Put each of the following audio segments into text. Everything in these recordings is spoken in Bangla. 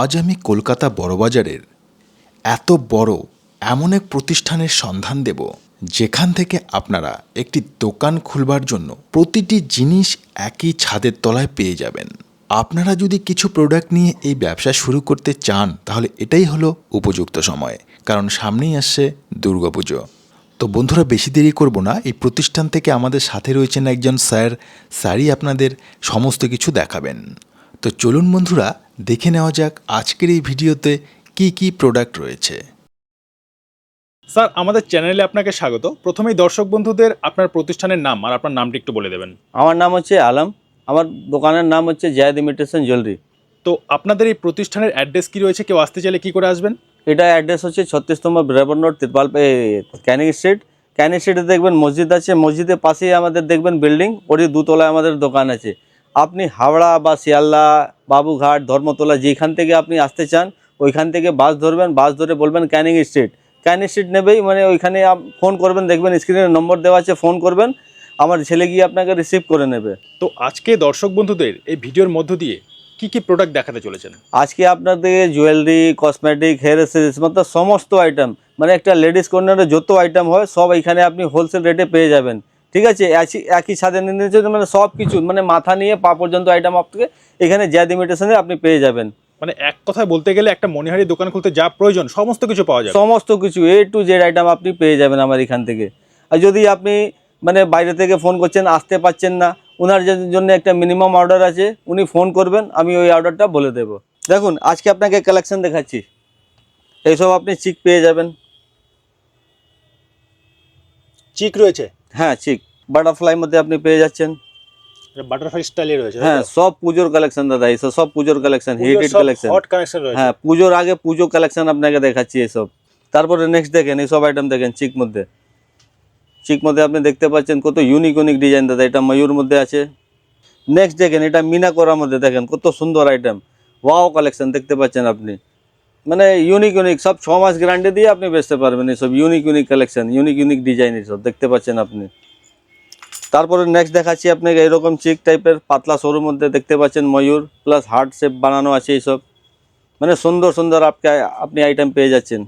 আজ আমি কলকাতা বড়বাজারের এত বড় এমন এক প্রতিষ্ঠানের সন্ধান দেব, যেখান থেকে আপনারা একটি দোকান খুলবার জন্য প্রতিটি জিনিস একই ছাদের তলায় পেয়ে যাবেন। আপনারা যদি কিছু প্রোডাক্ট নিয়ে এই ব্যবসা শুরু করতে চান, তাহলে এটাই হলো উপযুক্ত সময়, কারণ সামনেই আসছে দুর্গাপুজো তো বন্ধুরা, বেশি দেরি করব না, এই প্রতিষ্ঠান থেকে আমাদের সাথে রয়েছেন একজন স্যার, স্যারই আপনাদের সমস্ত কিছু দেখাবেন। তো চলুন বন্ধুরা দেখে নেওয়া যাক আজকের এই ভিডিওতে কি কি প্রোডাক্ট রয়েছে। স্যার আমাদের চ্যানেলে আপনাকে স্বাগত। প্রথমেই দর্শক বন্ধুদের আপনার প্রতিষ্ঠানের নাম আর আপনার নামটি একটু বলে দেবেন। আমার নাম হচ্ছে আলম। আমার দোকানের নাম হচ্ছে জায়দ ইমিটেশন জুয়েলারি। তো আপনাদের এই প্রতিষ্ঠানের অ্যাড্রেস কি রয়েছে? কেউ আসতে চাইলে কি করে আসবেন? এটা অ্যাড্রেস হচ্ছে ছত্রিশ নম্বর ব্রাবন রোড তিরপাল ক্যানিং স্ট্রিট। ক্যানিং স্ট্রিটে দেখবেন মসজিদ আছে। মসজিদের পাশেই আমাদের দেখবেন বিল্ডিং। ওরই দুতলায় আমাদের দোকান আছে। আপনি হাওড়া বা শিয়ালদা বাবুঘাট ধর্মতলা যেখান থেকে আপনি আসতে চান ওইখান থেকে বাস ধরবেন বাস ধরে বলবেন ক্যানিং স্ট্রিট ক্যানিং স্ট্রিট নেবেই মানে ওইখানে ফোন করবেন দেখবেন স্ক্রিনে নম্বর দেওয়া আছে ফোন করবেন আমার ছেলে গিয়ে আপনাকে রিসিভ করে নেবে। তো আজকে দর্শক বন্ধুদের এই ভিডিওর মধ্য দিয়ে কি কি প্রোডাক্ট দেখাতে চলেছেন? আজকে আপনাদের জুয়েলারি কসমেটিক হেয়ার এসেসরিজ মতলব সমস্ত আইটেম মানে একটা লেডিস কর্নারে যত আইটেম হয় সব এখানে আপনি হোলসেল রেটে পেয়ে যাবেন। ঠিক আছে? একই একই ছাদে নিচে মানে সব কিছু মানে মাথা নিয়ে পা পর্যন্ত আইটেম আপনাকে এখানে জ্যাদ ইমিটেশনে আপনি পেয়ে যাবেন। মানে এক কথায় বলতে গেলে একটা মনিহারি দোকান খুলতে যা প্রয়োজন সমস্ত কিছু পাওয়া যায় সমস্ত কিছু এ টু জেড আইটেম আপনি পেয়ে যাবেন আমার এখান থেকে। আর যদি আপনি মানে বাইরে থেকে ফোন করছেন আসতে পাচ্ছেন না ওনার জন্য একটা মিনিমাম অর্ডার আছে উনি ফোন করবেন আমি ওই অর্ডারটা বলে দেব। দেখুন আজকে আপনাকে কালেকশন দেখাচ্ছি। এইসব আপনি চিক পেয়ে যাবেন। চিক রয়েছে। হ্যাঁ চিক বাটারফ্লাই মধ্যে আপনি পেয়ে যাচ্ছেন। বাটারফ্লাই স্টাইলে রয়েছে হ্যাঁ সব পুজোর কালেকশন দাদা এইসব সব পুজোর collection heated collection hot connection রয়েছে। হ্যাঁ পুজোর আগে পুজো কালেকশন আপনাকে দেখাচ্ছি এসব। তারপরে নেক্সট দেখেন এইসব আইটেম দেখেন চিক মধ্যে। চিক মধ্যে আপনি দেখতে পাচ্ছেন কত ইউনিক ইউনিক ডিজাইন দাদা এটা ময়ূর মধ্যে আছে। নেক্সট দেখেন এটা মিনা করার মধ্যে দেখেন কত সুন্দর আইটেম ওয়াও কালেকশন দেখতে পাচ্ছেন আপনি। মানে ইউনিক ইউনিক সব ছ মাস গ্যারান্টি দিয়ে আপনি বেচতে পারবেন এইসব unique unique collection unique unique design এইসব দেখতে পাচ্ছেন আপনি। তারপরে নেক্সট দেখাচ্ছি আপনাকে এরকম চিক টাইপের পাতলা সরুর মধ্যে দেখতে পাচ্ছেন ময়ূর প্লাস হার্ট শেপ বানানো আছে এইসব মানে সুন্দর সুন্দর আপনি আপনি আইটেম পেয়ে যাচ্ছেন।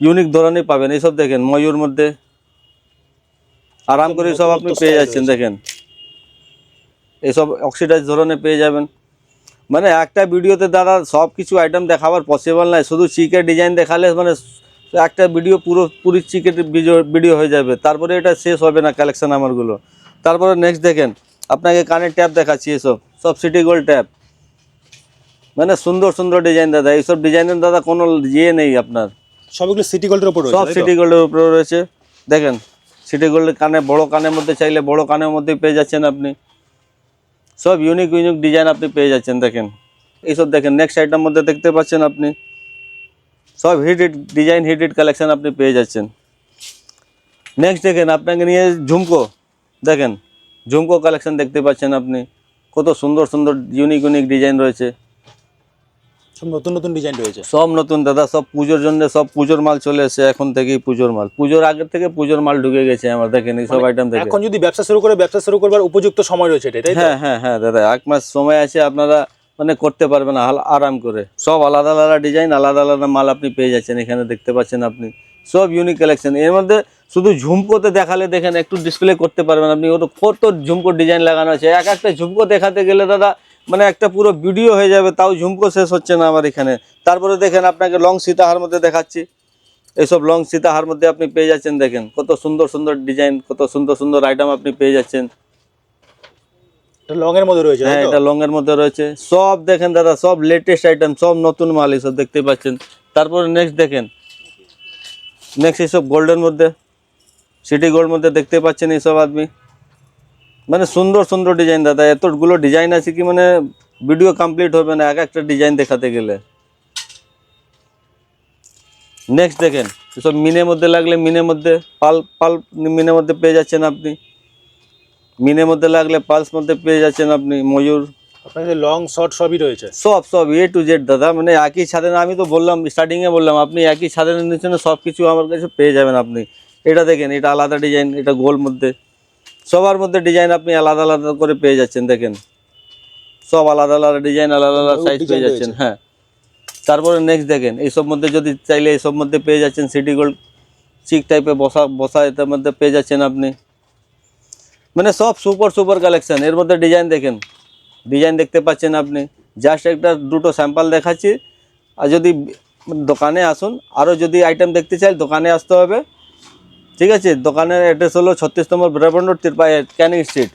ইউনিক ধরনের পাবেন। এইসব দেখেন ময়ূর মধ্যে। আরাম করে সব আপনি পেয়ে যাচ্ছেন দেখেন। এইসব অক্সিডাইজ ধরনের পেয়ে যাবেন। মানে একটা ভিডিওতে দাদা সব কিছু আইটেম দেখাবার পসিবল নয় শুধু চিকের ডিজাইন দেখালে মানে একটা ভিডিও পুরো পুরি চিকের ভিডিও হয়ে যাবে। তারপরে এটা শেষ হবে না কালেকশন আমারগুলো। তারপরে নেক্সট দেখেন আপনাকে কানের ট্যাপ দেখাচ্ছি এসব। সব সিটি গোল্ড ট্যাপ মানে সুন্দর সুন্দর ডিজাইন দাদা। এইসব ডিজাইনের দাদা কোনো ইয়ে নেই আপনার। সবগুলো সিটি গোল্ডের উপর সব সিটি গোল্ডের উপরে রয়েছে। দেখেন সিটি গোল্ডের কানে বড় কানের মধ্যে চাইলে বড় কানের মধ্যে পেয়ে যাচ্ছেন আপনি। সব ইউনিক ইউনিক ডিজাইন আপনি পেয়ে যাচ্ছেন, দেখেন। এইসব দেখেন নেক্সট আইটেম মধ্যে দেখতে পাচ্ছেন আপনি, সব হিট ডিজাইন হিট কালেকশন আপনি পেয়ে যাচ্ছেন। নেক্সট দেখেন, আপনাকে নিয়ে ঝুমকো, দেখেন, ঝুমকো কালেকশন দেখতে পাচ্ছেন আপনি। কত সুন্দর সুন্দর ইউনিক ইউনিক ডিজাইন রয়েছে। সব নতুন নতুন ডিজাইন রয়েছে? সব নতুন দাদা সব পুজোর জন্য সব পুজোর মাল চলে এসে এখন থেকেই পুজোর মাল। পুজোর আগে থেকে পুজোর মাল ঢুকে গেছে আমার দেখেন এইসব আইটেম থেকে। এখন যদি ব্যবসা শুরু করে ব্যবসা শুরু করবার উপযুক্ত সময় রয়েছে এটাই হ্যাঁ হ্যাঁ হ্যাঁ দাদা এক মাস সময় আছে আপনারা মানে করতে পারবেন আরাম করে। সব আলাদা আলাদা ডিজাইন আলাদা আলাদা মাল আপনি পেয়ে যাচ্ছেন এখানে দেখতে পাচ্ছেন আপনি। সব ইউনিক কালেকশন এর মধ্যে শুধু ঝুমকোতে দেখালে দেখেন একটু ডিসপ্লে করতে পারবেন আপনি ওটা কত ঝুমকো ডিজাইন লাগানো আছে। এক একটা ঝুমকো দেখাতে গেলে দাদা মানে একটা পুরো ভিডিও হয়ে যাবে তাও ঝুমকো শেষ হচ্ছে না আমার এখানে। তারপরে দেখেন আপনাকে লং সীতাহার মধ্যে দেখাচ্ছি। এইসব লং সীতাহার মধ্যে আপনি পেয়ে যাচ্ছেন দেখেন। কত সুন্দর সুন্দর ডিজাইন কত সুন্দর সুন্দর আইটেম আপনি পেয়ে যাচ্ছেন। লং এর মধ্যে রয়েছে হ্যাঁ এটা লং এর মধ্যে রয়েছে। সব দেখেন দাদা সব লেটেস্ট আইটেম সব নতুন মাল এসব দেখতে পাচ্ছেন। তারপরে নেক্সট দেখেন। নেক্সট এইসব গোল্ডের মধ্যে সিটি গোল্ড মধ্যে দেখতে পাচ্ছেন এইসব আদমি। মানে সুন্দর সুন্দর ডিজাইন দাদা। এতগুলো ডিজাইন আছে কি মানে ভিডিও কমপ্লিট হবে না? এক একটা ডিজাইন দেখাতে গেলে। নেক্সট দেখেন এসব মিনের মধ্যে লাগলে মিনের মধ্যে পাল পাল মিনের মধ্যে পেয়ে যাচ্ছেন আপনি। মিনের মধ্যে লাগলে পালস মধ্যে পেয়ে যাচ্ছেন আপনি ময়ূর। আপনার লং শর্ট সবই রয়েছে? সব সব এ টু জেড দাদা। মানে একই ছাদে না আমি তো বললাম স্টার্টিংয়ে বললাম আপনি একই ছাদের নিচে সব কিছু আমার কাছে পেয়ে যাবেন আপনি। এটা দেখেন এটা আলাদা ডিজাইন এটা গোল মধ্যে। সবার মধ্যে ডিজাইন আপনি আলাদা আলাদা করে পেয়ে যাচ্ছেন দেখেন। সব আলাদা আলাদা ডিজাইন আলাদা আলাদা সাইজ পেয়ে যাচ্ছেন হ্যাঁ। তারপরে নেক্সট দেখেন এইসব মধ্যে যদি চাইলে এইসব মধ্যে পেয়ে যাচ্ছেন সিটি গোল্ড চিক টাইপে বসা বসা এটার মধ্যে পেয়ে যাচ্ছেন আপনি। মানে সব সুপার সুপার কালেকশন এর মধ্যে ডিজাইন দেখেন। ডিজাইন দেখতে পাচ্ছেন আপনি। জাস্ট একটা দুটো স্যাম্পল দেখাচ্ছি। আর যদি দোকানে আসুন আরও যদি আইটেম দেখতে চাই দোকানে আসতে হবে। ঠিক আছে দোকানের অ্যাড্রেস হলো ছত্রিশ নম্বর ব্রাবন রোড তিরপাই ক্যানিং স্ট্রিট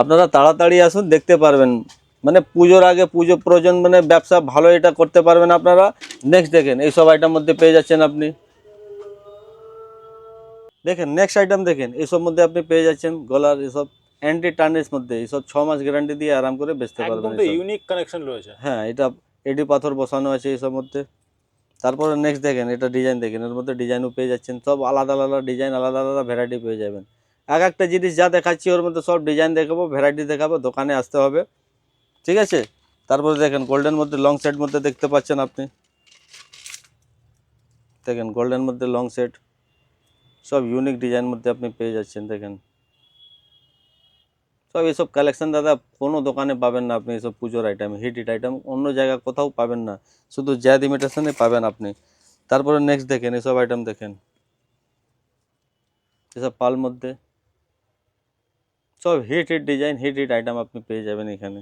আপনারা তাড়াতাড়ি আসুন দেখতে পারবেন। মানে পুজোর আগে পুজো প্রয়োজন মানে ব্যবসা ভালো এটা করতে পারবেন আপনারা। নেক্সট দেখেন এই সব আইটেম মধ্যে পেয়ে যাচ্ছেন আপনি। দেখেন নেক্সট আইটেম দেখেন এইসব মধ্যে আপনি পেয়ে যাচ্ছেন গলার এসব অ্যান্টি টার্নিস মধ্যে। এইসব ছ মাস গ্যারান্টি দিয়ে আরাম করে বেচতে পারবেন ইউনিক কানেকশন রয়েছে। হ্যাঁ এটা এডি পাথর বসানো আছে এইসব মধ্যে। তারপরে নেক্সট দেখেন, এটা ডিজাইন দেখেন, এর মধ্যে ডিজাইনও পেয়ে যাচ্ছেন, সব আলাদা আলাদা ডিজাইন আলাদা আলাদা ভ্যারাইটি পেয়ে যাবেন। এক একটা জিনিস যা দেখাচ্ছি, ওর মধ্যে সব ডিজাইন দেখাবো ভ্যারাইটি দেখাবো, দোকানে আসতে হবে। ঠিক আছে? তারপরে দেখেন গোল্ডেন মধ্যে লং সেট মধ্যে দেখতে পাচ্ছেন আপনি। দেখেন গোল্ডেন মধ্যে লং সেট সব ইউনিক ডিজাইন মধ্যে আপনি পেয়ে যাচ্ছেন, দেখেন। সব এইসব কালেকশন দাদা, কোনো দোকানে পাবেন না আপনি এসব পুজোর আইটেম হিট হিট আইটেম অন্য জায়গা কোথাও পাবেন না। শুধু জ্যাদ ইমিটেশনে পাবেন আপনি। তারপরে নেক্সট দেখেন, এসব আইটেম দেখেন। এসব পাল মধ্যে। সব hit hit design hit hit item আপনি পেয়ে যাবেন এখানে।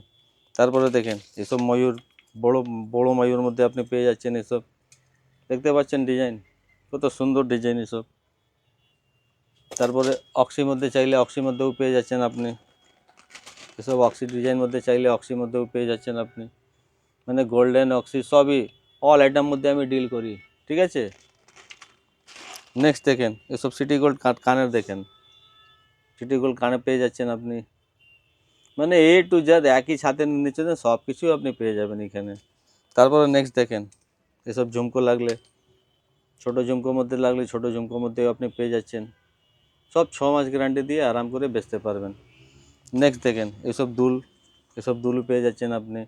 তারপরে দেখেন, এসব ময়ূর, বড় বড় ময়ূর মধ্যে আপনি পেয়ে যাচ্ছেন এসব। দেখতে পাচ্ছেন ডিজাইন কত সুন্দর ডিজাইন এসব। তারপরে অক্সির মধ্যে চাইলে অক্সির মধ্যেও পেয়ে যাচ্ছেন আপনি। এসব অক্সি ডিজাইন মধ্যে চাইলে অক্সির মধ্যেও পেয়ে যাচ্ছেন আপনি। মানে গোল্ডেন অক্সি সবই অল আইটেম মধ্যে আমি ডিল করি, ঠিক আছে? নেক্সট দেখেন, এসব সিটি গোল্ড কানের দেখেন। সিটি গোল্ড কানে পেয়ে যাচ্ছেন আপনি। মানে এ টু জেড একই ছাতে নিচে সব কিছুই আপনি পেয়ে যাবেন এখানে। তারপরে নেক্সট দেখেন, এসব ঝুমকো লাগলে, ছোট ঝুমকোর মধ্যে লাগলে ছোট ঝুমকোর মধ্যেও আপনি পেয়ে যাচ্ছেন। সব ছ মাস গ্যারান্টি দিয়ে আরাম করে বেচতে পারবেন। নেক্সট দেখেন এসব দুল এসব দুল পেয়ে যাচ্ছেন আপনি।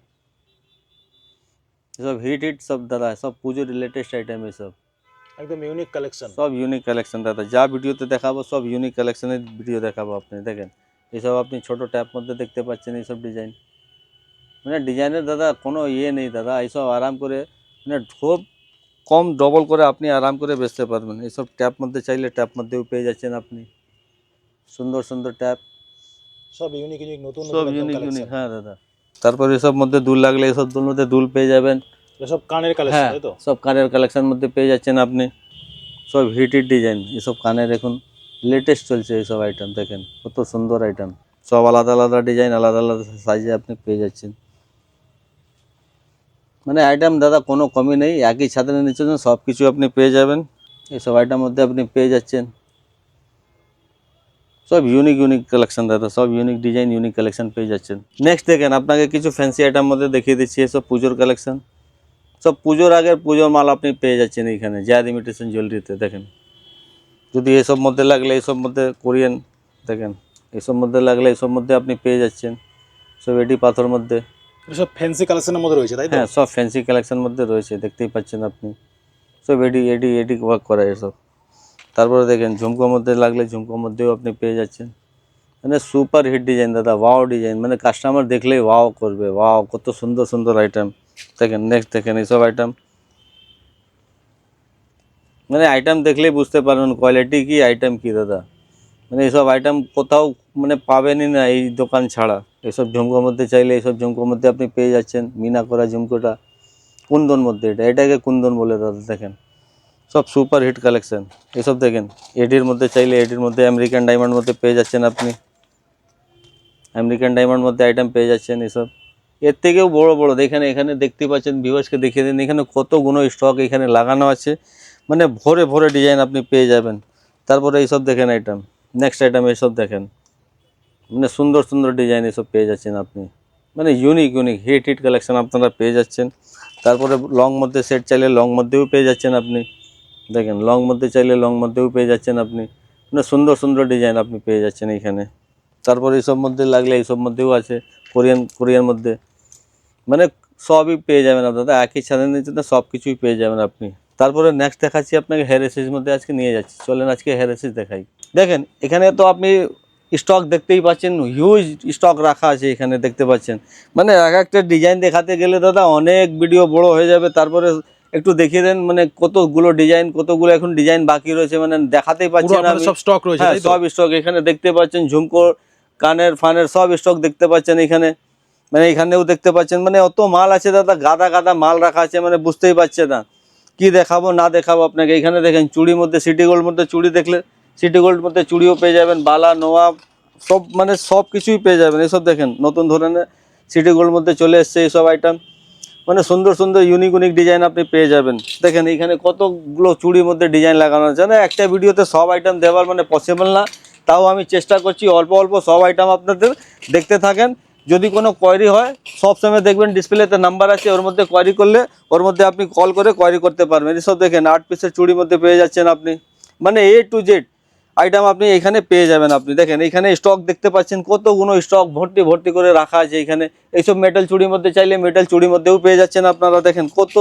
এসব হিট হিট সব দাদা সব পুজোর লেটেস্ট আইটেম এসব। একদম ইউনিক কালেকশন সব ইউনিক কালেকশন দাদা যা ভিডিওতে দেখাবো সব ইউনিক কালেকশনের ভিডিও দেখাবো আপনি দেখেন। এসব আপনি ছোট ট্যাপ মধ্যে দেখতে পাচ্ছেন এইসব ডিজাইন মানে ডিজাইনের দাদা কোনো ইয়ে নেই দাদা এইসব আরাম করে মানে খুব কম ডবল করে আপনি আরাম করে বেচতে পারবেন। এইসব ট্যাপ মধ্যে চাইলে ট্যাপ মধ্যেও পেয়ে যাচ্ছেন আপনি। সুন্দর সুন্দর ট্যাপ সব ইউনিক ইউনিক নতুন সব ইউনিক ইউনিক হ্যাঁ দাদা। তারপরে এসব মধ্যে দুল লাগলে এসব দুল মধ্যে দুল পেয়ে যাবেন। সব কানের কালেকশন হ্যাঁ তাই তো? সব কানের কালেকশন মধ্যে পেয়ে যাচ্ছেন আপনি। সব হিটেড ডিজাইন এসব কানের এখন লেটেস্ট চলছে এইসব আইটেম দেখেন। কত সুন্দর আইটেম সব আলাদা আলাদা ডিজাইন আলাদা আলাদা সাইজে আপনি পেয়ে যাচ্ছেন। মানে আইটেম দাদা কোনো কমি নেই। একই ছাদের নিচে সব কিছু আপনি পেয়ে যাবেন। এইসব আইটেম মধ্যে আপনি পেয়ে যাচ্ছেন। সব ইউনিক ইউনিক কালেকশন দাদা সব ইউনিক ডিজাইন ইউনিক কালেকশন পেয়ে যাচ্ছেন। নেক্সট দেখেন আপনাকে কিছু ফ্যান্সি আইটেম মধ্যে দেখিয়ে দিচ্ছি এসব পুজোর কালেকশন সব পুজোর আগের পুজোর মাল আপনি পেয়ে যাচ্ছেন এইখানে জ্যাদ ইমিটেশন জুয়েলারিতে দেখেন। যদি এসব মধ্যে লাগলে এসব মধ্যে কোরিয়ান দেখেন এসব মধ্যে লাগলে এসব মধ্যে আপনি পেয়ে যাচ্ছেন। সব এডি পাথর মধ্যে। সব ফ্যান্সি কালেকশনের মধ্যে রয়েছে তাই হ্যাঁ সব ফ্যান্সি কালেকশন মধ্যে রয়েছে দেখতেই পাচ্ছেন আপনি। সব এডি এডি এডি ওয়ার্ক করা এসব। তারপরে দেখেন, ঝুমকোর মধ্যে লাগলে ঝুমকোর মধ্যেও আপনি পেয়ে যাচ্ছেন। মানে সুপার হিট ডিজাইন দাদা ওয়াও ডিজাইন মানে কাস্টমার দেখলেই ওয়াও করবে। ওয়াও কত সুন্দর সুন্দর আইটেম দেখেন নেক্সট দেখেন, এইসব আইটেম মানে আইটেম দেখলেই বুঝতে পারবেন কোয়ালিটি কি আইটেম কি, দাদা। মানে এইসব আইটেম কোথাও মানে পাবেনই না এই দোকান ছাড়া। এইসব ঝুমকোর মধ্যে চাইলে এইসব ঝুমকোর মধ্যে আপনি পেয়ে যাচ্ছেন। মিনা করা ঝুমকোটা। কুন্দন মধ্যে এটা। এটাকে কুন্দন বলে দাদা, দেখেন। সব সুপার হিট কালেকশন। এসব দেখেন এডির মধ্যে চাইলে এডির মধ্যে আমেরিকান ডায়মন্ড মধ্যে পেয়ে যাচ্ছেন আপনি। আমেরিকান ডায়মন্ড মধ্যে আইটেম পেয়ে যাচ্ছেন এসব। এর থেকেও বড় বড়, দেখেন এখানে দেখতে পাচ্ছেন ভিউয়ার্সকে দেখিয়ে দিন, এখানে কত গুণ স্টক এখানে লাগানো আছে। মানে ভরে ভরে ডিজাইন আপনি পেয়ে যাবেন। তারপরে এইসব দেখেন আইটেম নেক্সট আইটেম এইসব দেখেন। মানে সুন্দর সুন্দর ডিজাইন এসব পেয়ে যাচ্ছেন আপনি। মানে unique unique hit hit collection আপনারা পেয়ে যাচ্ছেন। তারপরে লং মধ্যে সেট চাইলে লং মধ্যেও পেয়ে যাচ্ছেন আপনি। দেখেন লং মধ্যে চাইলে লং মধ্যেও পেয়ে যাচ্ছেন আপনি। মানে সুন্দর সুন্দর ডিজাইন আপনি পেয়ে যাচ্ছেন এইখানে। তারপরে এইসব মধ্যে লাগলে এইসব মধ্যেও আছে, কোরিয়ান, কোরিয়ার মধ্যে। মানে সবই পেয়ে যাবেন আপনারা একই ছাদের নিচে তো সব কিছুই পেয়ে যাবেন আপনি। তারপরে নেক্সট দেখাচ্ছি আপনাকে হেয়ার এসেস মধ্যে আজকে নিয়ে যাচ্ছি। চলেন আজকে হেয়ার এসেস দেখাই। দেখেন, এখানে তো আপনি স্টক দেখতেই পাচ্ছেন হিউজ স্টক রাখা আছে এখানে, দেখতে পাচ্ছেন। মানে এক একটা ডিজাইন দেখাতে গেলে দাদা অনেক ভিডিও বড় হয়ে যাবে, তারপরে একটু দেখিয়ে দেন মানে কতগুলো ডিজাইন কতগুলো এখন ডিজাইন বাকি রয়েছে মানে দেখাতেই পাচ্ছেন আমি। সব স্টক রয়েছে হ্যাঁ সব স্টক এখানে দেখতে পাচ্ছেন ঝুমকো কানের ফানের সব স্টক দেখতে পাচ্ছেন এখানে। মানে এখানেও দেখতে পাচ্ছেন মানে অত মাল আছে দাদা গাদা গাদা মাল রাখা আছে মানে বুঝতেই পারছে না। কি দেখাবো না দেখাবো আপনাকে এখানে দেখেন চুড়ির মধ্যে সিটি গোল্ড মধ্যে চুড়ি দেখলে সিটি গোল্ড মধ্যে চুড়িও পেয়ে যাবেন বালা নোয়া সব মানে সব কিছুই পেয়ে যাবেন। এইসব দেখেন নতুন ধরনের সিটি গোল্ড মধ্যে চলে এসছে এইসব আইটেম মানে সুন্দর সুন্দর ইউনিক ইউনিক ডিজাইন আপনি পেয়ে যাবেন। দেখেন, এখানে কতগুলো চুড়ির মধ্যে ডিজাইন লাগানো আছে। না একটা ভিডিওতে সব আইটেম দেওয়ার মানে পসিবল না। তাও আমি চেষ্টা করছি অল্প অল্প সব আইটেম আপনাদের দেখতে থাকেন। যদি কোনো কোয়ারি হয়, সব সময় দেখবেন ডিসপ্লেতে নাম্বার আছে, ওর মধ্যে কোয়ারি করলে ওর মধ্যে আপনি কল করে কোয়ারি করতে পারবেন। এসব দেখেন আট পিসের চুড়ির মধ্যে পেয়ে যাচ্ছেন আপনি। মানে এ টু জেড আইটেম আপনি এখানে পেয়ে যাবেন আপনি। দেখেন এখানে স্টক দেখতে পাচ্ছেন কতগুলো স্টক ভর্তি ভর্তি করে রাখা আছে এখানে। এইসব মেটাল চুড়ির মধ্যে চাইলে মেটাল চুড়ির মধ্যেও পেয়ে যাচ্ছেন আপনারা। দেখেন কত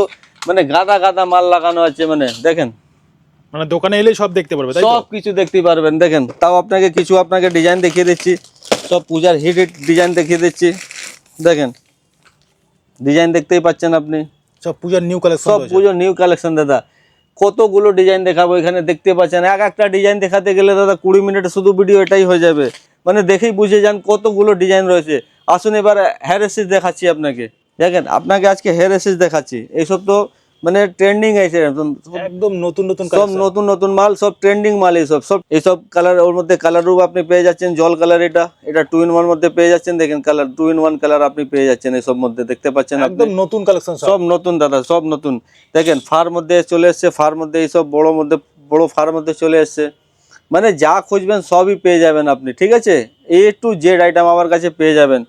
মানে গাদা গাদা মাল লাগানো আছে মানে দেখেন। মানে দোকানে এলেই সব দেখতে পারবে তাই সব কিছু দেখতে পারবেন দেখেন। তাও আপনাকে কিছু আপনাকে ডিজাইন দেখিয়ে দিচ্ছি। সব পূজার হিট হিট ডিজাইন দেখিয়ে দিচ্ছি। দেখেন ডিজাইন দেখতেই পাচ্ছেন আপনি। সব পূজার নিউ কালেকশন সব পুজো নিউ কালেকশন দাদা। কতগুলো ডিজাইন দেখাবো এখানে দেখতে পাচ্ছেন। এক একটা ডিজাইন দেখাতে গেলে দাদা কুড়ি মিনিটে শুধু ভিডিও এটাই হয়ে যাবে। মানে দেখেই বুঝে যান কতগুলো ডিজাইন রয়েছে। আসুন এবার হেয়ার এসিস দেখাচ্ছি আপনাকে। দেখেন, আপনাকে আজকে হেয়ার এসিস দেখাচ্ছি। এইসব তো মানে ট্রেন্ডিং আছে একদম নতুন নতুন সব নতুন নতুন মাল সব ট্রেন্ডিং মাল এইসব সব এইসব কালার ওর মধ্যে কালার রূপ আপনি পেয়ে যাচ্ছেন জল কালার এটা এটা টু ইন ওয়ান মধ্যে পেয়ে যাচ্ছেন দেখেন colour two in one colour আপনি পেয়ে যাচ্ছেন এইসব মধ্যে দেখতে পাচ্ছেন একদম নতুন কালেকশন সব সব নতুন দাদা সব নতুন। দেখেন ফার মধ্যে চলে এসছে ফার মধ্যে এইসব বড় মধ্যে বড় ফার মধ্যে চলে এসছে। মানে যা খুঁজবেন সবই পেয়ে যাবেন আপনি ঠিক আছে? এ টু জেড আইটেম আমার কাছে পেয়ে যাবেন।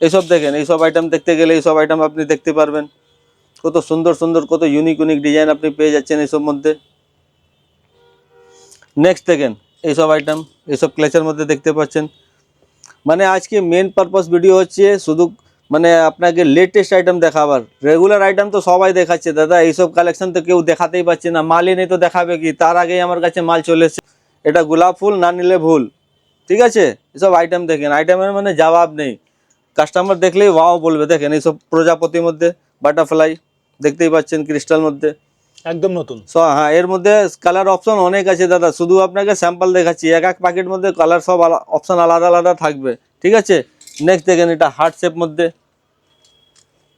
এইসব দেখেন এইসব আইটেম দেখতে গেলে এইসব আইটেম আপনি দেখতে পারবেন। কত সুন্দর সুন্দর, কত ইউনিক ইউনিক ডিজাইন আপনি পেয়ে যাচ্ছেন এইসব মধ্যে। নেক্সট দেখেন এইসব আইটেম এইসব ক্লেচের মধ্যে দেখতে পাচ্ছেন। মানে আজকে মেন পারপাস ভিডিও হচ্ছে শুধু মানে আপনাকে লেটেস্ট আইটেম দেখাবার। রেগুলার আইটেম তো সবাই দেখাচ্ছে, দাদা, এইসব কালেকশন তো কেউ দেখাতেই পাচ্ছে না। মালই নেই তো দেখাবে কি? তার আগেই আমার কাছে মাল চলে এসেছে। এটা গোলাপ ফুল, না নিলে ভুল। ঠিক আছে? এসব আইটেম দেখেন। আইটেমের মানে জবাব নেই। কাস্টমার দেখলেই ওয়াও বলবে। দেখেন, এইসব প্রজাপতির মধ্যে বাটারফ্লাই দেখতেই পাচ্ছেন ক্রিস্টাল মধ্যে। একদম নতুন। হ্যাঁ এর মধ্যে কালার অপশন অনেক আছে দাদা। শুধু আপনাকে স্যাম্পল দেখাচ্ছি এক এক প্যাকেট মধ্যে কালার সব অপশন আলাদা আলাদা থাকবে। ঠিক আছে? নেক্সট দেখেন এটা হার্ট শেপ মধ্যে।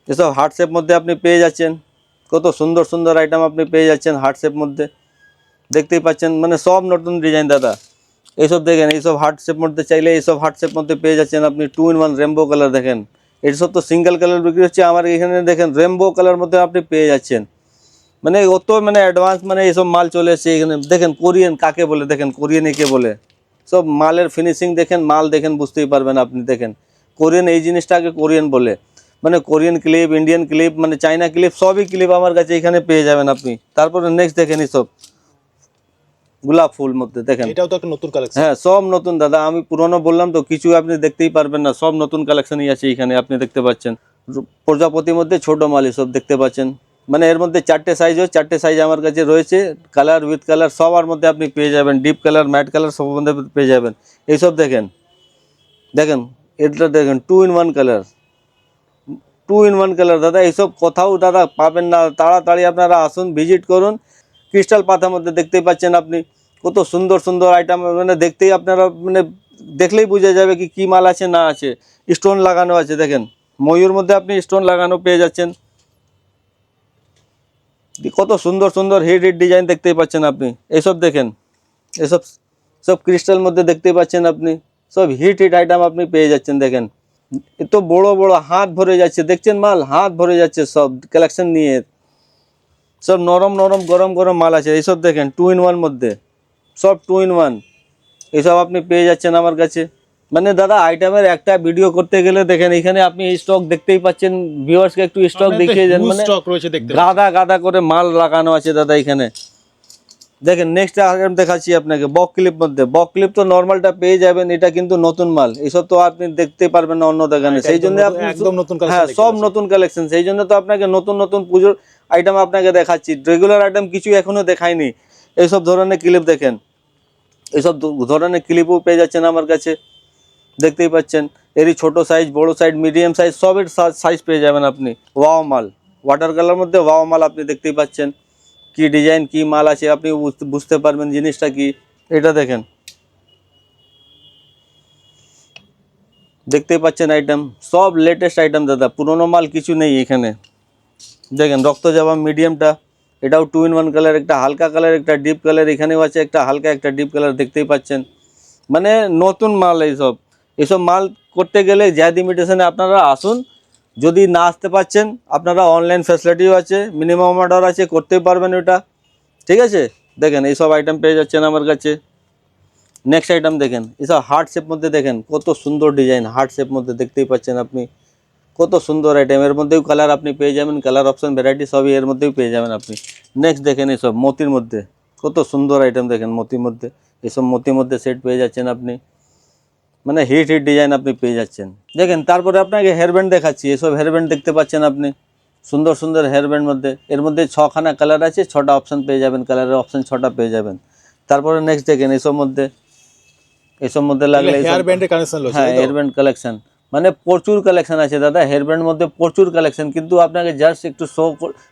এসব হার্ট শেপ মধ্যে আপনি পেয়ে যাচ্ছেন। কত সুন্দর সুন্দর আইটেম আপনি পেয়ে যাচ্ছেন হার্ট শেপ মধ্যে। দেখতেই পাচ্ছেন মানে সব নতুন ডিজাইন দাদা। এইসব দেখেন এইসব হার্ট শেপ মধ্যে চাইলে এইসব হার্ট শেপ মধ্যে পেয়ে যাচ্ছেন আপনি two in one rainbow colour দেখেন। এইসব তো সিঙ্গেল কালার বিক্রি হচ্ছে। আমার এখানে দেখেন রেমবো কালার মধ্যে আপনি পেয়ে যাচ্ছেন। মানে অত মানে অ্যাডভান্স মানে এইসব মাল চলে এসেছে এখানে। দেখেন কোরিয়ান কাকে বলে? দেখেন কোরিয়ান একে বলে? সব মালের ফিনিশিং দেখেন, মাল দেখেন, বুঝতেই পারবেন আপনি, দেখেন। কোরিয়ান এই জিনিসটাকে কোরিয়ান বলে। মানে কোরিয়ান ক্লিপ ইন্ডিয়ান ক্লিপ মানে চাইনা ক্লিপ সবই ক্লিপ আমার কাছে এখানে পেয়ে যাবেন আপনি। তারপরে নেক্সট দেখেন এইসব গোলাপ ফুল মধ্যে দেখেন। এটাও তো একটা নতুন কালেকশন হ্যাঁ সব নতুন দাদা। আমি পুরনো বললাম তো কিছু আপনি দেখতেই পারবেন না সব নতুন কালেকশনই আছে এখানে আপনি দেখতে পাচ্ছেন। প্রজাপতির মধ্যে ছোট মাল সব দেখতে পাচ্ছেন। মানে এর মধ্যে চারটে সাইজও চারটে সাইজ আমার কাছে রয়েছে। কালার উইথ কালার সবার মধ্যে আপনি পেয়ে যাবেন। ডিপ কালার ম্যাট কালার সব মধ্যে পেয়ে যাবেন। এইসব দেখেন দেখেন এটা দেখেন two in one colour two in one colour দাদা এইসব কোথাও দাদা পাবেন না। তাড়াতাড়ি আপনারা আসুন ভিজিট করুন। ক্রিস্টাল পাতার মধ্যে দেখতেই পাচ্ছেন আপনি, কত সুন্দর সুন্দর আইটেম মানে দেখতেই আপনারা মানে দেখলেই বোঝা যাবে কি কি মাল আছে, না আছে। স্টোন লাগানো আছে, দেখেন। ময়ূর মধ্যে আপনি স্টোন লাগানো পেয়ে যাচ্ছেন। কত সুন্দর সুন্দর হেড হেড ডিজাইন দেখতেই পাচ্ছেন আপনি। এইসব দেখেন, এসব, সব ক্রিস্টাল মধ্যে দেখতেই পাচ্ছেন আপনি। সব হিট হিট আইটেম আপনি পেয়ে যাচ্ছেন, দেখেন। এত বড় বড় হাত ভরে যাচ্ছে, দেখছেন মাল? হাত ভরে যাচ্ছে সব কালেকশন নিয়ে। সব নরম নরম গরম গরম মাল আছে। এইসব দেখেন টু ইন ওয়ান মধ্যে। সব টু ইন ওয়ান এইসব আপনি পেয়ে যাচ্ছেন আমার কাছে। মানে দাদা আইটেমের একটা ভিডিও করতে গেলে দেখেন এখানে আপনি স্টক দেখতেই পাচ্ছেন। ভিউয়ার্সকে একটু স্টক দেখিয়ে দেন। মানে স্টক রয়েছে দেখতে গাদা গাদা করে মাল লাগানো আছে দাদা এখানে। দেখেন নেক্সট আইটেম দেখাচ্ছি আপনাকে বক ক্লিপ মধ্যে। বক ক্লিপ তো নর্মালটা পেয়ে যাবেন এটা কিন্তু নতুন মাল। এইসব তো আপনি দেখতে পারবেন না অন্য দোকানে। সেই জন্য আপনি একদম নতুন collection হ্যাঁ সব নতুন কালেকশন সেই জন্য তো আপনাকে নতুন নতুন পুজোর আইটেম আপনাকে দেখাচ্ছি। রেগুলার আইটেম কিছু এখনও দেখাইনি। এইসব ধরনের ক্লিপ দেখেন। এইসব ধরনের ক্লিপও পেয়ে যাচ্ছেন আমার কাছে। দেখতেই পাচ্ছেন। এরই ছোট সাইজ বড় সাইজ মিডিয়াম সাইজ সবের সাইজ পেয়ে যাবেন আপনি। ওয়াও মাল। ওয়াটার কালার মধ্যে ওয়াও মাল আপনি দেখতেই পাচ্ছেন। কি ডিজাইন কি মাল আছে, আপনি বুঝতে পারবেন জিনিসটা কি। এটা দেখেন। দেখতেই পাচ্ছেন আইটেম সব লেটেস্ট আইটেম দাদা। পুরোনো মাল কিছু নেই এখানে। দেখেন, রক্ত যাবা মিডিয়ামটা এটাও টু ইন ওয়ান কালার একটা হালকা কালার একটা ডিপ কালার এখানেও আছে একটা হালকা, একটা ডিপ কালার দেখতেই পাচ্ছেন। মানে নতুন মাল এইসব। এসব মাল করতে গেলে জ্যাদ ইমিটেশনে আপনারা আসুন, যদি না আসতে পাচ্ছেন আপনারা অনলাইন ফ্যাসিলিটিও আছে মিনিমাম অর্ডার আছে, করতেই পারবেন ওটা। ঠিক আছে? দেখেন, এইসব আইটেম পেয়ে যাচ্ছেন আমার কাছে। নেক্সট আইটেম দেখেন এসব হার্ট শেপ মধ্যে দেখেন, কত সুন্দর ডিজাইন হার্ট শেপ মধ্যে দেখতেই পাচ্ছেন আপনি। কত সুন্দর আইটেম এর মধ্যেও কালার আপনি পেয়ে যাবেন কালার অপশন ভ্যারাইটি সবই এর মধ্যেও পেয়ে যাবেন আপনি। নেক্সট দেখেন এসব মতির মধ্যে কত সুন্দর আইটেম দেখেন মতির মধ্যে। এসব মতির মধ্যে সেট পেয়ে যাচ্ছেন আপনি। মানে হিট হিট ডিজাইন আপনি পেয়ে যাচ্ছেন। দেখেন তারপরে আপনাকে হেয়ারব্যান্ড দেখাচ্ছি এসব হেয়ারব্যান্ড দেখতে পাচ্ছেন আপনি। সুন্দর সুন্দর হেয়ারব্যান্ড মধ্যে এর মধ্যে ছখানা কালার আছে ছটা অপশন পেয়ে যাবেন কালারের অপশন ছটা পেয়ে যাবেন। তারপরে নেক্সট দেখেন এসব মধ্যে এসব মধ্যে লাগলে এসব- হেয়ার ব্যান্ডের কানেকশন হ্যাঁ তাই তো? হেয়ার ব্যান্ড কালেকশন মানে প্রচুর কালেকশন আছে দাদা হেয়ার ব্যান্ড মধ্যে প্রচুর কালেকশন কিন্তু আপনাকে জাস্ট একটু শো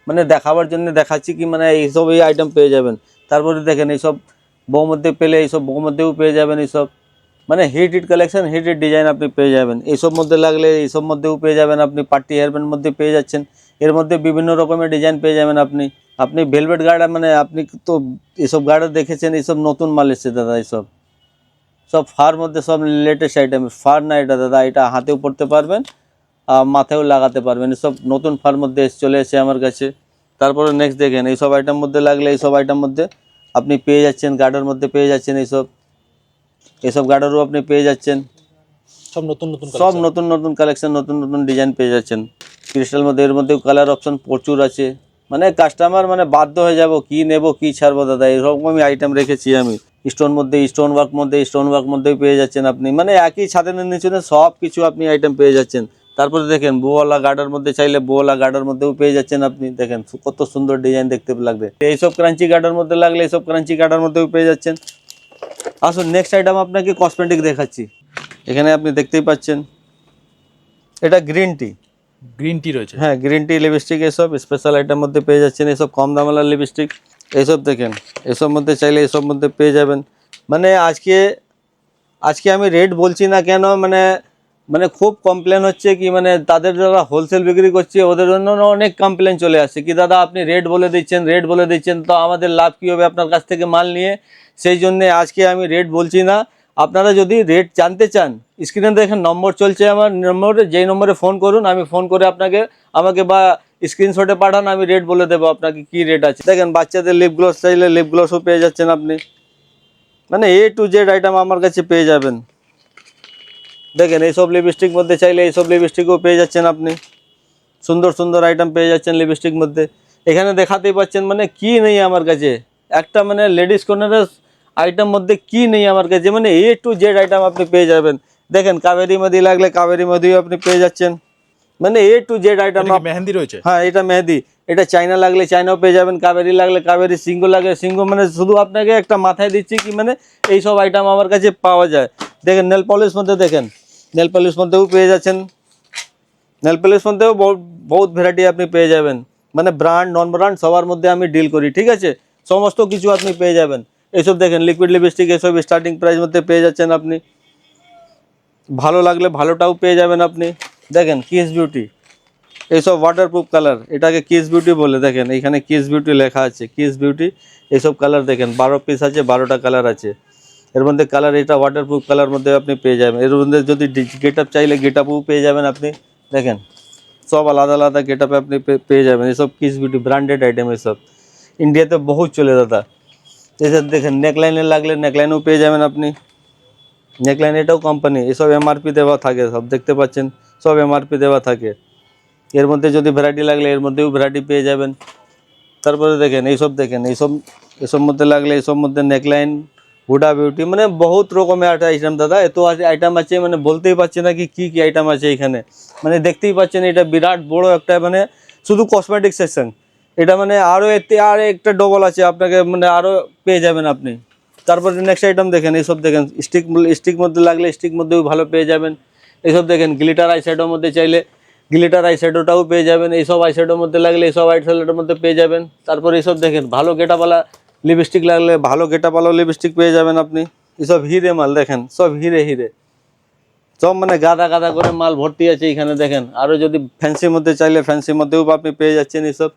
মানে দেখাবার জন্য দেখাচ্ছি কি মানে এইসব এই আইটেম পেয়ে যাবেন। তারপরে দেখেন এইসব বউ মধ্যে পেলে এইসব বউ মধ্যেও পেয়ে যাবেন এইসব। মানে hit hit collection hit hit design আপনি পেয়ে যাবেন। এইসব মধ্যে লাগলে এইসব মধ্যেও পেয়ে যাবেন আপনি, পার্টি হেয়ার ব্যান্ড মধ্যে পেয়ে যাচ্ছেন। এর মধ্যে বিভিন্ন রকমের ডিজাইন পেয়ে যাবেন আপনি। আপনি ভেলভেট গার্ডার মানে আপনি তো এসব গার্ডার দেখেছেন, এইসব নতুন মাল এসছে দাদা এইসব। সব ফার মধ্যে সব লেটেস্ট আইটেম ফার না এটা দাদা এটা হাতেও পড়তে পারবেন আর মাথায়ও লাগাতে পারবেন। সব নতুন ফার মধ্যে এসে চলে এসে আমার কাছে। তারপরে নেক্সট দেখেন এইসব আইটেম মধ্যে লাগলে এইসব আইটেম মধ্যে আপনি পেয়ে যাচ্ছেন গার্ডের মধ্যে পেয়ে যাচ্ছেন এইসব। এইসব গার্ডারও আপনি পেয়ে যাচ্ছেন। সব নতুন নতুন সব নতুন নতুন কালেকশন নতুন নতুন ডিজাইন পেয়ে যাচ্ছেন। ক্রিস্টাল মধ্যে এর মধ্যেও কালার অপশন প্রচুর আছে। মানে কাস্টমার মানে বাধ্য হয়ে যাব কি নেব কি ছাড়বো দাদা? এরকমই আইটেম রেখেছি আমি। স্টোন মধ্যে স্টোন ওয়ার্ক মধ্যে স্টোন ওয়ার্ক মধ্যেও পেয়ে যাচ্ছেন আপনি। মানে একই ছাদের নিচে সব কিছু আপনি আইটেম পেয়ে যাচ্ছেন। তারপরে দেখেন বোওয়ালা গার্ডার মধ্যে চাইলে বোওয়ালা গার্ডার মধ্যেও পেয়ে যাচ্ছেন আপনি। দেখেন কত সুন্দর ডিজাইন দেখতে লাগবে। এইসব ক্রাঞ্চি গার্ডার মধ্যে লাগলে এইসব ক্রাঞ্চি গার্ডার মধ্যেও পেয়ে যাচ্ছেন। আসুন নেক্সট আইটেম আপনাকে কসমেটিক দেখাচ্ছি। এখানে আপনি দেখতেই পাচ্ছেন এটা গ্রিন টি গ্রিন টি রয়েছে। হ্যাঁ গ্রিন টি লিপস্টিক এসব স্পেশাল আইটেম মধ্যে পেয়ে যাচ্ছেন। এসব কম দামালার লিপস্টিক এসব দেখেন, এসব মধ্যে চাইলে এসব মধ্যে পেয়ে যাবেন। মানে আজকে আজকে আমি রেট বলছি না কেন মানে মানে খুব কমপ্লেন হচ্ছে কি মানে তাদের যারা হোলসেল বিক্রি করছে, ওদের জন্য অনেক কমপ্লেন চলে আসছে। কি দাদা আপনি রেট বলে দিচ্ছেন রেট বলে দিচ্ছেন, তো আমাদের লাভ কী হবে আপনার কাছ থেকে মাল নিয়ে? সেই জন্যে আজকে আমি রেট বলছি না। আপনারা যদি রেট জানতে চান স্ক্রিনে দেখেন নম্বর চলছে আমার নম্বরে যেই নম্বরে ফোন করুন, আমি ফোন করে আপনাকে, আমাকে বা স্ক্রিনশটে পাঠান, আমি রেট বলে দেবো আপনাকে কি রেট আছে। দেখেন, বাচ্চাদের লিপ গ্লস চাইলে লিপ গ্লসও পেয়ে যাচ্ছেন আপনি। মানে এ টু জেড আইটেম আমার কাছে পেয়ে যাবেন। দেখেন, এইসব লিপস্টিক মধ্যে চাইলে এইসব লিপস্টিকও পেয়ে যাচ্ছেন আপনি। সুন্দর সুন্দর আইটেম পেয়ে যাচ্ছেন লিপস্টিক মধ্যে। এখানে দেখাতেই পাচ্ছেন মানে কি নেই আমার কাছে? একটা মানে লেডিস কর্নারের আইটেম মধ্যে কি নেই আমার কাছে? মানে এ টু জেড আইটেম আপনি পেয়ে যাবেন। দেখেন, কাবেরি মদি লাগলে কাবেরি মদিও আপনি পেয়ে যাচ্ছেন। মানে A to Z item mehndi রয়েছে? হ্যাঁ এটা মেহেদি এটা চাইনা লাগলে চাইনাও পেয়ে যাবেন কাবেরি লাগলে কাবেরি সিঙ্গো লাগলে সিঙ্গো মানে শুধু আপনাকে একটা মাথায় দিচ্ছি কি মানে এই সব আইটেম আমার কাছে পাওয়া যায়। দেখেন নেল পলিশ মধ্যে দেখেন নেল পলিশ মধ্যেও পেয়ে যাচ্ছেন। নেল পলিশ মধ্যেও বহুত ভ্যারাইটি আপনি পেয়ে যাবেন। মানে ব্র্যান্ড নন ব্র্যান্ড সবার মধ্যে আমি ডিল করি ঠিক আছে? সমস্ত কিছু আপনি পেয়ে যাবেন। এইসব দেখেন লিকুইড লিপস্টিক এসব স্টার্টিং প্রাইস মধ্যে পেয়ে যাচ্ছেন আপনি। ভালো লাগলে ভালোটাও পেয়ে যাবেন আপনি। দেখেন কিস বিউটি এইসব ওয়াটারপ্রুফ কালার এটাকে কিস বিউটি বলে। দেখেন, এখানে কিস বিউটি লেখা আছে। কিস বিউটি এইসব কালার দেখেন, বারো পিস আছে, বারোটা কালার আছে। এর মধ্যে কালার এটা ওয়াটারপ্রুফ কালার মধ্যে আপনি পেয়ে যাবেন। এর মধ্যে যদি গেট আপ চাইলে গেট আপও পেয়ে যাবেন আপনি। দেখেন, সব আলাদা আলাদা গেট আপে আপনি পেয়ে যাবেন। এসব কিস বিউটি ব্র্যান্ডেড আইটেম এসব ইন্ডিয়াতে বহুত চলে দাদা। এসব দেখেন নেকলাইনে লাগলে নেকলাইনও পেয়ে যাবেন আপনি। নেকলাইন এটাও কোম্পানি এসব এমআরপি দেওয়া থাকে, সব দেখতে পাচ্ছেন। সব এমআরপি দেওয়া থাকে। এর মধ্যে যদি ভ্যারাইটি লাগলে এর মধ্যেও ভ্যারাইটি পেয়ে যাবেন। তারপরে দেখেন, এইসব দেখেন, এইসব, এসব মধ্যে লাগলে এসব মধ্যে নেকলাইন হুডা বিউটি মানে বহুত রকমের একটা আইটেম দাদা। এত আইটেম আছে মানে বলতেই পারছি না কি, কী কী আইটেম আছে এখানে। মানে দেখতেই পাচ্ছেন, এটা বিরাট বড় একটা মানে শুধু কসমেটিক সেকশন এটা মানে আরও এতে আর একটা ডবল আছে, আপনাকে মানে আরও পেয়ে যাবেন আপনি। তারপরে নেক্সট আইটেম দেখেন, এইসব দেখেন স্টিক স্টিক মধ্যে লাগলে স্টিক মধ্যেও ভালো পেয়ে যাবেন। এইসব দেখেন গ্লিটার আই শ্যাডোর মধ্যে চাইলে গ্লিটার আই শ্যাডোটাও পেয়ে যাবেন এইসব আই শ্যাডোর মধ্যে লাগলে এইসব আই শ্যাডোর মধ্যে পেয়ে যাবেন। তারপরে এইসব দেখেন, ভালো গেটাপালা লিপস্টিক লাগলে ভালো গেটাপালা লিপস্টিক পেয়ে যাবেন আপনি। এসব হিরে মাল দেখেন, সব হিরে হিরে। সব মানে গাদা গাদা করে মাল ভর্তি আছে এখানে দেখেন। আরও যদি ফ্যান্সির মধ্যে চাইলে ফ্যান্সির মধ্যেও আপনি পেয়ে যাচ্ছেন এসব।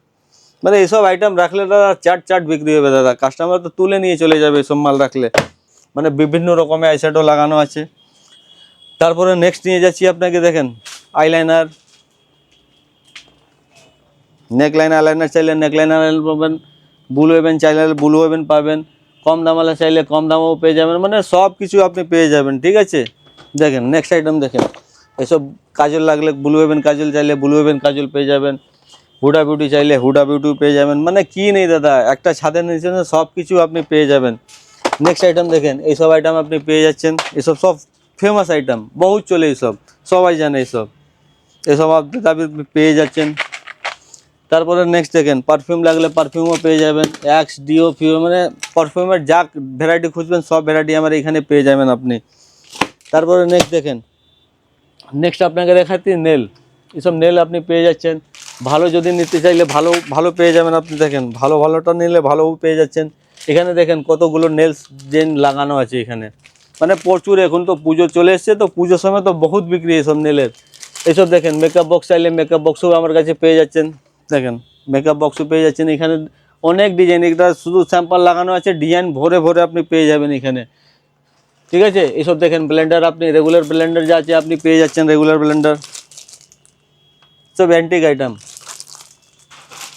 মানে এইসব আইটেম রাখলে দাদা চাট চাট বিক্রি হবে দাদা। কাস্টমার তো তুলে নিয়ে চলে যাবে এসব মাল রাখলে। মানে বিভিন্ন রকমের আইশ্যাডো লাগানো আছে। তারপরে নেক্সট নিয়ে যাচ্ছি আপনাকে দেখেন আইলাইনার নেকলাইন আইলাইনার চাইলে নেকলাইন আইলাইনার পাবেন ব্লু হেভেন চাইলে ব্লু হেভেন পাবেন, কম দাম দামালা চাইলে কম দামও পেয়ে যাবেন মানে সব কিছু আপনি পেয়ে যাবেন, ঠিক আছে? দেখেন নেক্সট আইটেম দেখেন, এসব কাজল লাগলে ব্লু হেভেন কাজল চাইলে ব্লু হেভেন কাজল পেয়ে যাবেন হুডা বিউটি চাইলে হুডা বিউটি পেয়ে যাবেন মানে কি নেই দাদা, একটা ছাদের নিচে সব কিছু আপনি পেয়ে যাবেন। নেক্সট আইটেম দেখেন, এইসব আইটেম আপনি পেয়ে যাচ্ছেন, এসব সব ফেমাস আইটেম বহুত চলে এইসব সবাই জানে এইসব এসব আপনি আপনি পেয়ে যাচ্ছেন। তারপরে নেক্সট দেখেন পারফিউম লাগলে পারফিউমও পেয়ে যাবেন। অ্যাক্স ডিও ফিও মানে পারফিউমের যা ভ্যারাইটি খুঁজবেন, সব ভ্যারাইটি আমার এখানে পেয়ে যাবেন আপনি। তারপরে নেক্সট দেখেন নেক্সট আপনাকে দেখাচ্ছি নেল এসব নেল আপনি পেয়ে যাচ্ছেন। ভালো যদি নিতে চাইলে ভালো ভালো পেয়ে যাবেন আপনি দেখেন। ভালো, ভালোটা নিলে ভালোও পেয়ে যাচ্ছেন। এখানে দেখেন কতগুলো নেলস জেন লাগানো আছে এখানে। মানে প্রচুর এখন তো পুজো চলে এসছে তো পুজোর সময় তো বহুত বিক্রি এসব নেলের এইসব দেখেন মেকআপ বক্স চাইলে মেকআপ বক্সও আমার কাছে পেয়ে যাচ্ছেন দেখেন মেকআপ বক্সও পেয়ে যাচ্ছেন এখানে অনেক ডিজাইন এটা শুধু স্যাম্পল লাগানো আছে ডিজাইন ভরে ভরে আপনি পেয়ে যাবেন এখানে ঠিক আছে এইসব দেখেন ব্লেন্ডার আপনি রেগুলার ব্লেন্ডার যা আছে আপনি পেয়ে যাচ্ছেন রেগুলার ব্লেন্ডার সব অ্যান্টিক আইটেম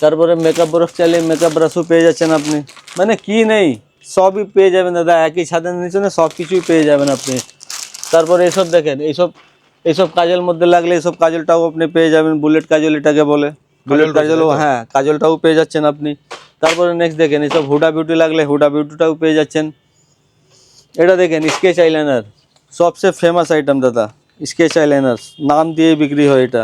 তারপরে মেকআপ ব্রাশ চাইলে মেকআপ ব্রাশও পেয়ে যাচ্ছেন আপনি মানে কি নেই সবই পেয়ে যাবেন দাদা একই ছাদের নিচে না সব কিছুই পেয়ে যাবেন আপনি। তারপরে এইসব দেখেন এইসব এইসব কাজের মধ্যে লাগলে এইসব কাজলটাও আপনি পেয়ে যাবেন বুলেট কাজল এটাকে বলে। বুলেট কাজলও হ্যাঁ কাজলটাও পেয়ে যাচ্ছেন আপনি। তারপরে নেক্সট দেখেন এইসব হুডা বিউটি লাগলে হুডা বিউটিটাও পেয়ে যাচ্ছেন। এটা দেখেন স্কেচ আইলাইনার সবচেয়ে ফেমাস আইটেম দাদা স্কেচ আইলাইনার নাম দিয়ে বিক্রি হয় এটা।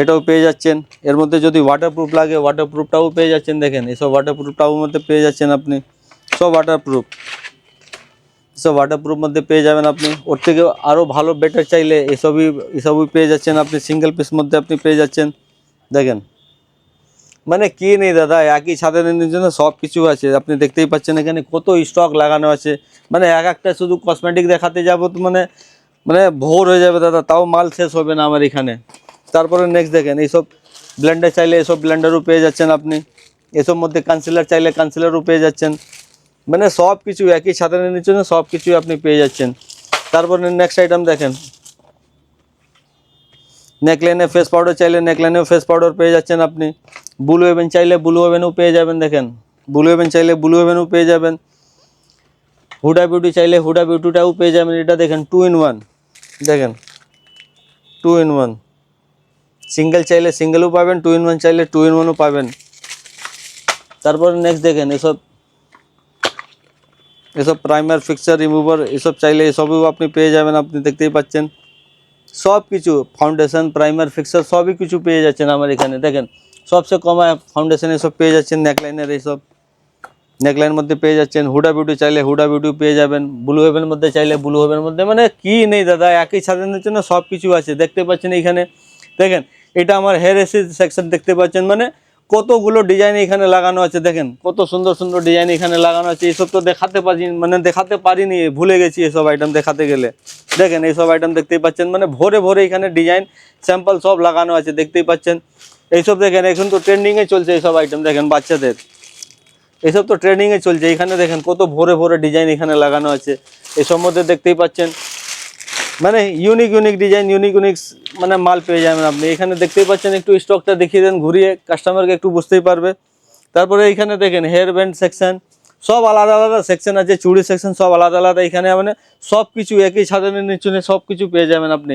এটাও পেয়ে যাচ্ছেন। এর মধ্যে যদি ওয়াটারপ্রুফ লাগে ওয়াটারপ্রুফটাও পেয়ে যাচ্ছেন, দেখেন। এসব ওয়াটারপ্রুফটাও মধ্যে পেয়ে যাচ্ছেন আপনি। সব ওয়াটারপ্রুফ সব ওয়াটারপ্রুফ মধ্যে পেয়ে যাবেন আপনি। ওর থেকে আরও ভালো বেটার চাইলে এসবই এসবই পেয়ে যাচ্ছেন আপনি। সিঙ্গেল পিস মধ্যে আপনি পেয়ে যাচ্ছেন। দেখেন। মানে কি নেই দাদা, একই ছাদের জন্য সব কিছু আছে। আপনি দেখতেই পাচ্ছেন এখানে কত স্টক লাগানো আছে। মানে এক একটা শুধু কসমেটিক দেখাতে যাব তো মানে মানে ভোর হয়ে যাবে দাদা। তাও মাল শেষ হবে না আমার এখানে। তারপরে নেক্সট দেখেন, এইসব ব্লেন্ডার চাইলে এসব ব্লেন্ডারও পেয়ে যাচ্ছেন আপনি। এসব মধ্যে কনসিলার চাইলে কনসিলারও পেয়ে যাচ্ছেন। মানে সব কিছু একই ছাদের নিচে সব কিছুই আপনি পেয়ে যাচ্ছেন। তারপরে নেক্সট আইটেম দেখেন। নেকলাইনে ফেস পাউডার চাইলে নেকলাইনেও ফেস পাউডার পেয়ে যাচ্ছেন আপনি। ব্লু হেভেন চাইলে ব্লু হেভেনও পেয়ে যাবেন, দেখেন। ব্লু হেভেন চাইলে ব্লু হেভেনও পেয়ে যাবেন। হুডা বিউটি চাইলে হুডা বিউটিটাও পেয়ে যাবেন। এটা দেখেন টু ইন ওয়ান দেখেন টু ইন ওয়ান সিঙ্গেল চাইলে সিঙ্গেলও পাবেন টু ইন ওয়ান চাইলে টু ইন ওয়ানও পাবেন। তারপরে নেক্সট দেখেন, এসব এসব প্রাইমার ফিক্সার রিমুভার এসব চাইলে এসবও আপনি পেয়ে যাবেন, আপনি দেখতেই পাচ্ছেন। সব কিছু ফাউন্ডেশন প্রাইমার ফিক্সার সবই কিছু পেয়ে যাচ্ছেন আমার এখানে, দেখেন। সবচেয়ে কমায় ফাউন্ডেশন এসব পেয়ে যাচ্ছেন নেকলাইনের এইসব নেকলাইন মধ্যে পেয়ে যাচ্ছেন হুডা বিউটি চাইলে হুডা বিউটি পেয়ে যাবেন ব্লু হেভেন মধ্যে চাইলে ব্লু হেভেন মধ্যে মানে কি নেই দাদা, একই ছাদের জন্য সব কিছু আছে, দেখতে পাচ্ছেন এখানে। দেখেন এটা আমার হেয়ার এসি সেকশন দেখতে পাচ্ছেন মানে কতগুলো ডিজাইন এখানে লাগানো আছে দেখেন, কত সুন্দর সুন্দর ডিজাইন এখানে লাগানো আছে এইসব তো দেখাতে পারি মানে দেখাতে পারিনি, ভুলে গেছি এসব আইটেম দেখাতে গেলে। দেখেন এইসব আইটেম দেখতেই পাচ্ছেন মানে ভোরে ভোরে এখানে ডিজাইন স্যাম্পল সব লাগানো আছে, দেখতেই পাচ্ছেন। এইসব দেখেন, এখন তো ট্রেন্ডিংয়ে চলছে এইসব আইটেম দেখেন বাচ্চাদের। এসব তো ট্রেনিংয়ে চলছে, এখানে দেখেন কত ভোরে ভোরে ডিজাইন এখানে লাগানো আছে। এসব মধ্যে দেখতেই পাচ্ছেন মানে unique unique design unique unique মানে মাল পেয়ে যাবেন আপনি। এখানে দেখতেই পাচ্ছেন, একটু স্টকটা দেখিয়ে দেন, ঘুরিয়ে কাস্টমারকে একটু বুঝতেই পারবে। তারপরে এখানে দেখেন হেয়ার ব্যান্ড সেকশন সব আলাদা আলাদা সেকশন আছে, চুড়ি সেকশন সব আলাদা আলাদা। এখানে মানে সব কিছু একই ছাদের নিচে সব কিছু পেয়ে যাবেন আপনি।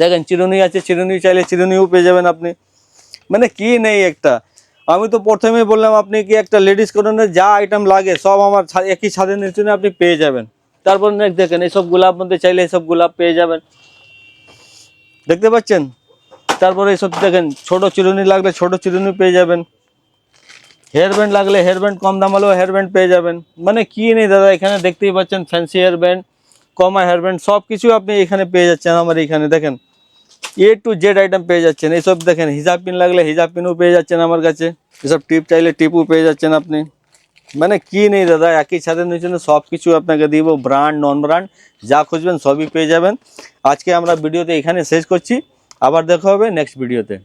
দেখেন, চিরুনি আছে, চিরুনি চাইলে চিরুনিও পেয়ে যাবেন আপনি। মানে কি নেই একটা? আমি তো প্রথমেই বললাম, আপনি কি একটা লেডিস কটনের যা আইটেম লাগে, সব আমার একই ছাদের নিচে আপনি পেয়ে যাবেন। তারপর নেক্সট দেখেন এইসব গোলাপ মধ্যে চাইলে এইসব গোলাপ পেয়ে যাবেন। দেখতে পাচ্ছেন? তারপরে এইসব দেখেন, ছোট চিরুনি লাগলে ছোট চিরুনি পেয়ে যাবেন। হেয়ার ব্যান্ড লাগলে হেয়ার ব্যান্ড কম দাম হলেও হেয়ার ব্যান্ড পেয়ে যাবেন। মানে কি নেই দাদা, এখানে দেখতেই পাচ্ছেন ফ্যান্সি হেয়ার ব্যান্ড কমা হেয়ার ব্যান্ড সব কিছু আপনি এখানে পেয়ে যাচ্ছেন আমার এখানে, দেখেন। এ টু জেড আইটেম পেয়ে যাচ্ছেন, এইসব দেখেন, হিজাব পিন লাগলে হিজাব পিনও পেয়ে যাচ্ছেন আমার কাছে। এসব টিপ চাইলে টিপও পেয়ে যাচ্ছেন আপনি। মানে কি নেই দাদা, একই ছাদের নিচে সব কিছু আপনাকে দিব ব্র্যান্ড নন ব্র্যান্ড যা খুঁজবেন সবই পেয়ে যাবেন। আজকে আমরা ভিডিওতে এখানে শেষ করছি। আবার দেখা হবে নেক্সট ভিডিওতে